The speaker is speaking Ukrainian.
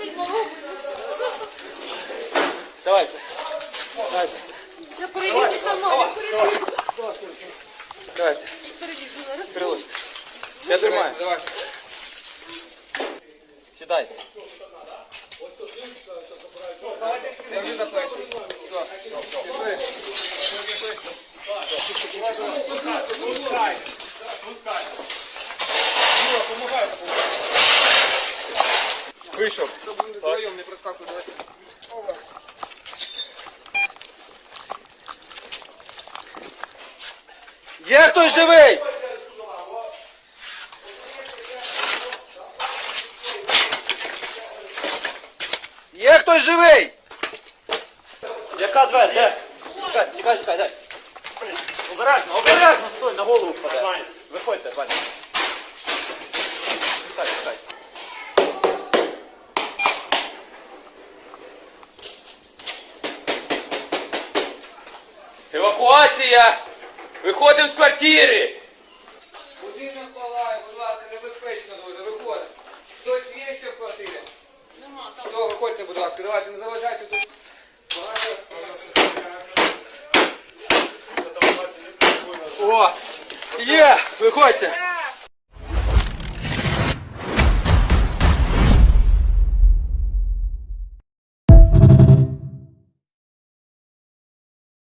Чуть малу. Давайте. Давайте. Я перевірю там ноги, я перевірю. Давайте. Перевірю, зараз. Крилось. Я тримаю. Давай. Сідайте. Держи за плечі. Держи. Пускай. Пускай. Пускай. Юра, помогай. Вийшов. Щоб вони вдвоєм не проскакували. Є хтось живий? Є хтось живий? Яка двері? Де? Чекай, чекай, чекай, дай. Обережно, обережно, стой, на голову впаде. Виходьте, Ваня. Чекай, чекай. Евакуація! Виходимо з квартири! Будинок палає, будь ласка, небезпечно дуже, виходимо. Хтось є ще в квартирі? Нема. Ну, виходьте, будь ласка, давайте, не заважайте тут. Багато. О! Є! Виходьте!